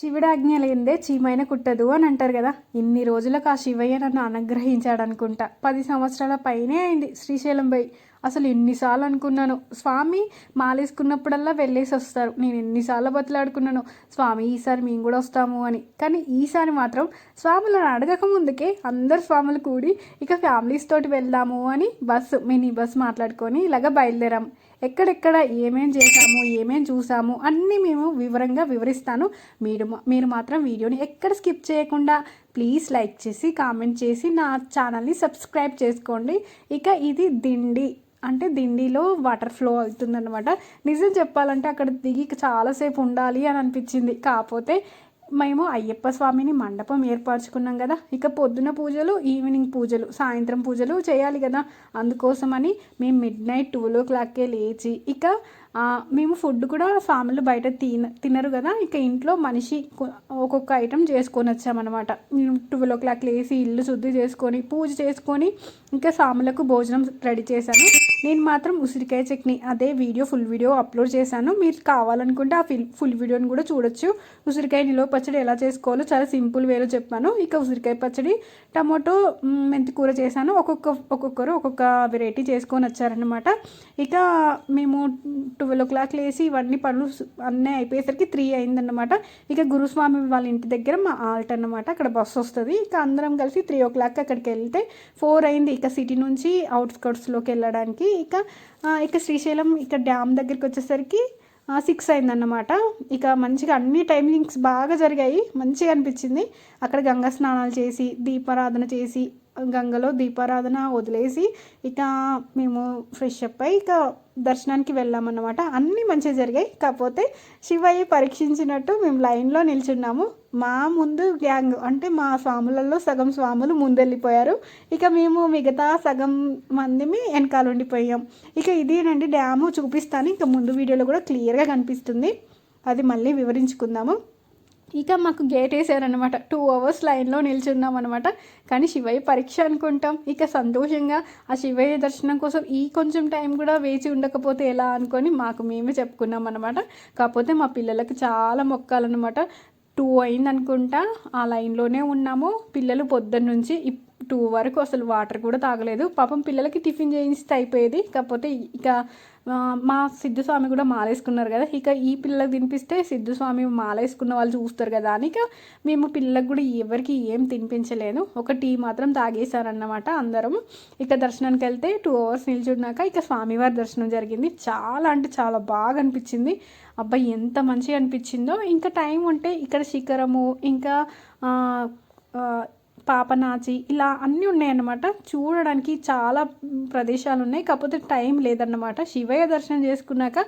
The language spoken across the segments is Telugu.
శివుడాజ్ఞ లేనిదే చీమైన కుట్టదు అని అంటారు కదా. ఇన్ని రోజులకు ఆ శివయ్య నన్ను అనుగ్రహించాడు అనుకుంటా పది సంవత్సరాల పైనే అయింది శ్రీశైలం పోయి అసలు ఎన్నిసార్లు అనుకున్నాను స్వామి మాలేసుకున్నప్పుడల్లా వెళ్ళేసి వస్తారు. నేను ఎన్నిసార్లు బతులాడుకున్నాను. స్వామి ఈసారి మేము కూడా వస్తాము అని. కానీ ఈసారి మాత్రం స్వాములను అడగక ముందుకే అందరు స్వాములు కూడి ఇక ఫ్యామిలీస్ తోటి వెళ్దాము అని బస్సు మినీ బస్సు మాట్లాడుకొని ఇలాగ బయలుదేరాము ఎక్కడెక్కడ ఏమేం చేసాము ఏమేం చూసాము అన్నీ మేము వివరంగా వివరిస్తాను. మీరు మీరు మాత్రం వీడియోని ఎక్కడ స్కిప్ చేయకుండా ప్లీజ్ లైక్ చేసి కామెంట్ చేసి నా ఛానల్ని సబ్స్క్రైబ్ చేసుకోండి. ఇక ఇది దిండి. అంటే దిండిలో వాటర్ ఫ్లో అవుతుందన్నమాట. నిజం చెప్పాలంటే అక్కడ దిగి చాలాసేపు ఉండాలి అని అనిపించింది. కాకపోతే మేము అయ్యప్ప స్వామిని మండపం ఏర్పరచుకున్నాం కదా. ఇక పొద్దున పూజలు ఈవినింగ్ పూజలు సాయంత్రం పూజలు చేయాలి కదా. అందుకోసమని మేము మిడ్ నైట్ ట్వెల్వ్ ఓ క్లాక్కే లేచి ఇక మేము ఫుడ్ కూడా ఫ్యామిలీ బయట తిన తినరు కదా ఇక ఇంట్లో మనిషి ఒక్కొక్క ఐటెం చేసుకొని వచ్చామన్నమాట. ట్వెల్వ్ ఓ క్లాక్ లేసి ఇల్లు శుద్ధి చేసుకొని పూజ చేసుకొని ఇంకా స్వాములకు భోజనం రెడీ చేశాను. నేను మాత్రం ఉసిరికాయ చట్నీ అదే వీడియో ఫుల్ వీడియో అప్లోడ్ చేశాను. మీరు కావాలనుకుంటే ఆ ఫిల్ ఫుల్ వీడియోని కూడా చూడొచ్చు. ఉసిరికాయ నిలువ పచ్చడి ఎలా చేసుకోవాలో చాలా సింపుల్ వేలో చెప్పాను. ఇక ఉసిరికాయ పచ్చడి టమాటో మెంతి కూర చేశాను. ఒక్కొక్క ఒక్కొక్కరు ఒక్కొక్క వెరైటీ చేసుకొని వచ్చారనమాట ఇక మేము ట్వెల్వ్ ఓ క్లాక్ లేసి ఇవన్నీ పనులు అన్నీ అయిపోయేసరికి త్రీ అయిందన్నమాట. ఇక గురుస్వామి వాళ్ళ ఇంటి దగ్గర మా ఆల్ట్ అన్నమాట. అక్కడ బస్సు వస్తుంది. ఇక అందరం కలిసి త్రీ ఓ క్లాక్ అక్కడికి వెళ్తే ఫోర్ అయింది. ఇక సిటీ నుంచి అవుట్స్కట్స్లోకి వెళ్ళడానికి. ఇక ఇక శ్రీశైలం ఇక డ్యామ్ దగ్గరికి వచ్చేసరికి సిక్స్ అయిందన్నమాట. ఇక మంచిగా అన్ని టైమింగ్స్ బాగా జరిగాయి. మంచిగా అనిపించింది. అక్కడ గంగా స్నానాలు చేసి దీపారాధన చేసి గంగలో దీపారాధన వదిలేసి ఇక మేము ఫ్రెష్ అప్ అయి ఇక దర్శనానికి వెళ్ళామన్నమాట. అన్నీ మంచిగా జరిగాయి. కాకపోతే శివయ్య పరీక్షించినట్టు మేము లైన్లో నిల్చున్నాము. మా ముందు గ్యాంగ్ అంటే మా స్వాములలో సగం స్వాములు ముందెళ్ళిపోయారు. ఇక మేము మిగతా సగం మందిమి వెనకాల ఉండిపోయాం. ఇక ఇదేనండి డ్యాము చూపిస్తాను. ఇంకా ముందు వీడియోలో కూడా క్లియర్గా కనిపిస్తుంది. అది మళ్ళీ వివరించుకుందాము. ఇక మాకు గేట్ వేసారనమాట టూ అవర్స్ లైన్లో నిల్చున్నాం అనమాట కానీ శివయ్య పరీక్ష అనుకుంటాం. ఇక సంతోషంగా ఆ శివయ్య దర్శనం కోసం ఈ కొంచెం టైం కూడా వేచి ఉండకపోతే ఎలా అనుకొని మాకు మేమే చెప్పుకున్నాం అనమాట కాకపోతే మా పిల్లలకు చాలా మొక్కాలన్నమాట. టూ అయింది అనుకుంటా ఆ లైన్లోనే ఉన్నాము. పిల్లలు పొద్దున్న నుంచి ఇప్- టూ వరకు అసలు వాటర్ కూడా తాగలేదు. పాపం పిల్లలకి టిఫిన్ చేయిస్తే అయిపోయేది కాకపోతే ఇక మా సిద్ధు స్వామి కూడా మాలేసుకున్నారు కదా. ఇక ఈ పిల్లలకు తినిపిస్తే సిద్ధు స్వామి మాలేసుకున్న వాళ్ళు చూస్తారు కదా అని ఇక మేము పిల్లలకు కూడా ఎవరికి ఏం తినిపించలేదు ఒక టీ మాత్రం తాగేశారన్నమాట అందరం. ఇక దర్శనానికి వెళ్తే టూ అవర్స్ నిల్చున్నాక ఇక స్వామివారి దర్శనం జరిగింది. చాలా అంటే చాలా బాగా అనిపించింది. అబ్బాయి ఎంత మంచిగా అనిపించిందో. ఇంకా టైం ఉంటే ఇక్కడ శిఖరము ఇంకా పాపనాచి ఇలా అన్నీ ఉన్నాయన్నమాట. చూడడానికి చాలా ప్రదేశాలు ఉన్నాయి కాకపోతే టైం లేదన్నమాట. శివయ్య దర్శనం చేసుకున్నాక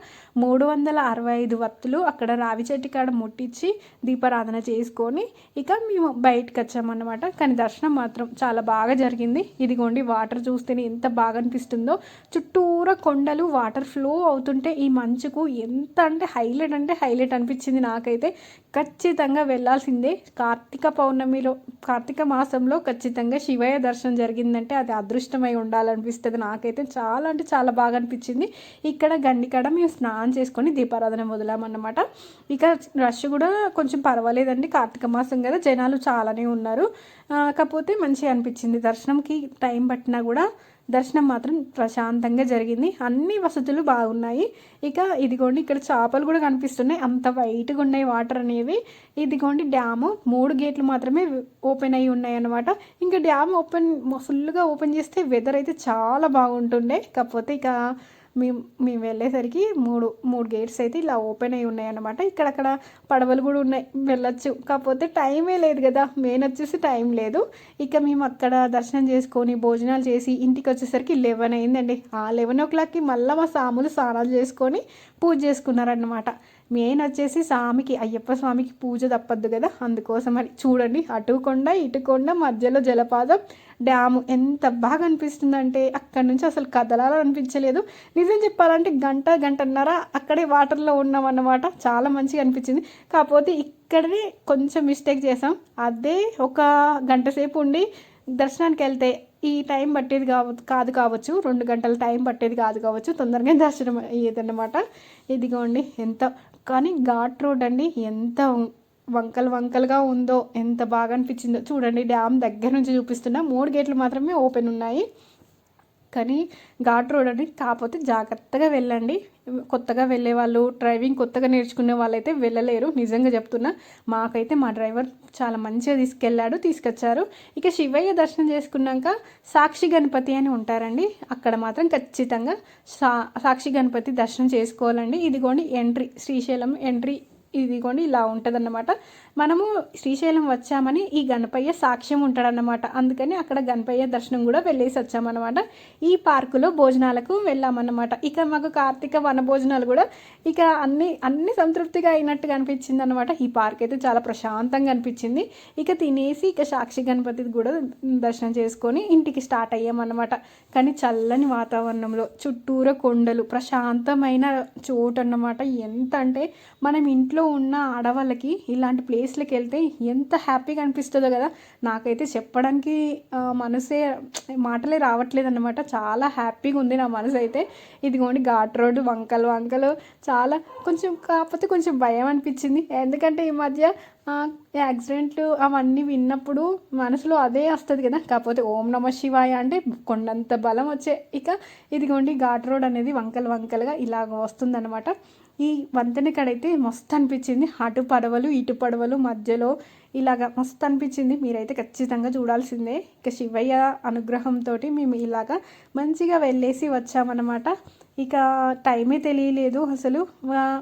మూడు వందల అరవై ఐదు వత్తులు అక్కడ రావి చెట్టు కాడ ముట్టించి దీపారాధన చేసుకొని ఇక మేము బయటకు వచ్చామన్నమాట కానీ దర్శనం మాత్రం చాలా బాగా జరిగింది. ఇదిగోండి వాటర్ చూస్తేనే ఎంత బాగా అనిపిస్తుందో. చుట్టూరా కొండలు వాటర్ ఫ్లో అవుతుంటే ఈ మంచుకు ఎంత అంటే హైలైట్ అంటే హైలైట్ అనిపించింది నాకైతే. ఖచ్చితంగా వెళ్ళాల్సిందే. కార్తీక పౌర్ణమిలో కార్తీక మాసంలో ఖచ్చితంగా శివయ్య దర్శనం జరిగిందంటే అది అదృష్టమై ఉండాలనిపిస్తుంది. నాకైతే చాలా అంటే చాలా బాగా అనిపించింది. ఇక్కడ గండికాడ మేము స్నానం చేసుకొని దీపారాధన మొదలామన్నమాట. ఇక రష్ కూడా కొంచెం పర్వాలేదండి. కార్తీక మాసం కదా జనాలు చాలానే ఉన్నారు. కాకపోతే మంచిగా అనిపించింది. దర్శనంకి టైం పట్టినా కూడా దర్శనం మాత్రం ప్రశాంతంగా జరిగింది. అన్ని వసతులు బాగున్నాయి. ఇక ఇదిగోండి ఇక్కడ చేపలు కూడా కనిపిస్తున్నాయి. అంత వైట్గా ఉన్నాయి వాటర్ అనేవి. ఇదిగోండి డ్యాము. మూడు గేట్లు మాత్రమే ఓపెన్ అయి ఉన్నాయి అన్నమాట. ఇంకా డ్యామ్ ఓపెన్ ఫుల్గా ఓపెన్ చేస్తే వెదర్ అయితే చాలా బాగుంటుండే. కాకపోతే ఇక మేము మేము వెళ్ళేసరికి మూడు మూడు గేట్స్ అయితే ఇలా ఓపెన్ అయి ఉన్నాయి అన్నమాట ఇక్కడక్కడ పడవలు కూడా ఉన్నాయి. వెళ్ళొచ్చు. కాకపోతే టైమే లేదు కదా. మెయిన్ వచ్చేసి టైం లేదు. ఇక మేము అక్కడ దర్శనం చేసుకొని భోజనాలు చేసి ఇంటికి వచ్చేసరికి లెవెన్ అయిందండి. ఆ లెవెన్ ఓ క్లాక్కి మళ్ళీ మా సాములు స్నానాలు చేసుకొని పూజ చేసుకున్నారన్నమాట. మెయిన్ వచ్చేసి స్వామికి అయ్యప్ప స్వామికి పూజ తప్పద్దు కదా. అందుకోసం అని చూడండి అటు కొండ ఇటు కొండ మధ్యలో జలపాతం డ్యాము. ఎంత బాగా అనిపిస్తుందంటే అక్కడ నుంచి అసలు కదలాలని అనిపించలేదు. నిజం చెప్పాలంటే గంట గంటన్నర అక్కడే వాటర్లో ఉన్నామన్నమాట. చాలా మంచిగా అనిపించింది. కాకపోతే ఇక్కడనే కొంచెం మిస్టేక్ చేసాం అదే ఒక గంట సేపు ఉండి దర్శనానికి వెళ్తే ఈ టైం పట్టేది కావ కాదు కావచ్చు. రెండు గంటల టైం పట్టేది కాదు కావచ్చు. తొందరగా దర్శనం అయ్యేదన్నమాట. ఇదిగోండి ఎంత కానీ ఘాట్ రోడ్ అండి ఎంత వంకలు వంకలుగా ఉందో ఎంత బాగా అనిపించిందో. చూడండి డ్యామ్ దగ్గర నుంచి చూపిస్తున్నా మూడు గేట్లు మాత్రమే ఓపెన్ ఉన్నాయి. కానీ ఘాట్ రోడ్ అని కాకపోతే జాగ్రత్తగా వెళ్ళండి. కొత్తగా వెళ్ళే వాళ్ళు డ్రైవింగ్ కొత్తగా నేర్చుకునే వాళ్ళైతే వెళ్ళలేరు. నిజంగా చెప్తున్నా మాకైతే మా డ్రైవర్ చాలా మంచిగా తీసుకెళ్ళాడు తీసుకొచ్చారు. ఇక శివయ్య దర్శనం చేసుకున్నాక సాక్షి గణపతి అని ఉంటారండి. అక్కడ మాత్రం ఖచ్చితంగా సా సాక్షి గణపతి దర్శనం చేసుకోవాలండి. ఇదిగోండి ఎంట్రీ శ్రీశైలం ఎంట్రీ ఇదిగోండి ఇలా ఉంటుందన్నమాట. మనము శ్రీశైలం వచ్చామని ఈ గణపయ్య సాక్ష్యం ఉంటాడన్నమాట. అందుకని అక్కడ గణపయ్య దర్శనం కూడా వెళ్ళేసి వచ్చామన్నమాట. ఈ పార్కులో భోజనాలకు వెళ్ళామన్నమాట. ఇక మాకు కార్తీక వన భోజనాలు కూడా ఇక అన్ని అన్ని సంతృప్తిగా అయినట్టుగా అనిపించింది అనమాట ఈ పార్క్ అయితే చాలా ప్రశాంతంగా అనిపించింది. ఇక తినేసి ఇక సాక్షి గణపతి కూడా దర్శనం చేసుకొని ఇంటికి స్టార్ట్ అయ్యామన్నమాట. కానీ చల్లని వాతావరణంలో చుట్టూర కొండలు ప్రశాంతమైన చోటు అన్నమాట ఎంత అంటే మనం ఇంట్లో ఉన్న ఆడవాళ్ళకి ఇలాంటి ప్లేస్లకి వెళ్తే ఎంత హ్యాపీగా అనిపిస్తుందో కదా. నాకైతే చెప్పడానికి మనసే మాటలే రావట్లేదు అనమాట చాలా హ్యాపీగా ఉంది నా మనసు అయితే. ఇదిగోండి ఘాట్ రోడ్డు వంకలు వంకలు. చాలా కొంచెం కాకపోతే కొంచెం భయం అనిపించింది. ఎందుకంటే ఈ మధ్య యాక్సిడెంట్లు అవన్నీ విన్నప్పుడు మనసులో అదే వస్తుంది కదా. కాకపోతే ఓం నమ శివాయ అంటే కొండంత బలం వచ్చే ఇక ఇదిగోండి ఘాట్ రోడ్ అనేది వంకలు వంకలుగా ఇలాగ వస్తుందన్నమాట. ఈ వంతెన కడైతే మస్తు అనిపించింది. అటు పడవలు ఇటు పడవలు మధ్యలో ఇలాగ మస్తు అనిపించింది. మీరైతే ఖచ్చితంగా చూడాల్సిందే. ఇక శివయ్య అనుగ్రహంతో మేము ఇలాగ మంచిగా వెళ్ళేసి వచ్చామన్నమాట. ఇక టైమే తెలియలేదు అసలు.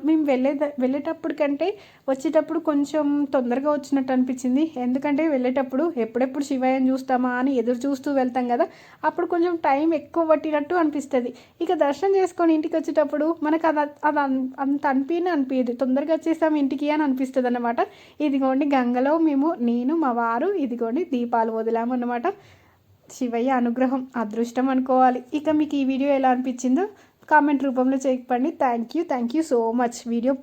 మేము వెళ్ళే వెళ్ళేటప్పుడు కంటే వచ్చేటప్పుడు కొంచెం తొందరగా వచ్చినట్టు అనిపించింది. ఎందుకంటే వెళ్ళేటప్పుడు ఎప్పుడెప్పుడు శివయ్యని చూస్తామా అని ఎదురు చూస్తూ వెళ్తాం కదా. అప్పుడు కొంచెం టైం ఎక్కువ పట్టినట్టు అనిపిస్తుంది. ఇక దర్శనం చేసుకొని ఇంటికి వచ్చేటప్పుడు మనకు అది అది అంత అనిపించని అనిపించదు తొందరగా వచ్చేసాం ఇంటికి అని అనిపిస్తుంది అనమాట ఇదిగోండి గంగలో మేము నేను మా వారు ఇదిగోండి దీపాలు వదిలాము అనమాట శివయ్య అనుగ్రహం అదృష్టం అనుకోవాలి. ఇక మీకు ఈ వీడియో ఎలా అనిపించిందో కామెంట్ రూపంలో చెప్పండి thank you thank you so much video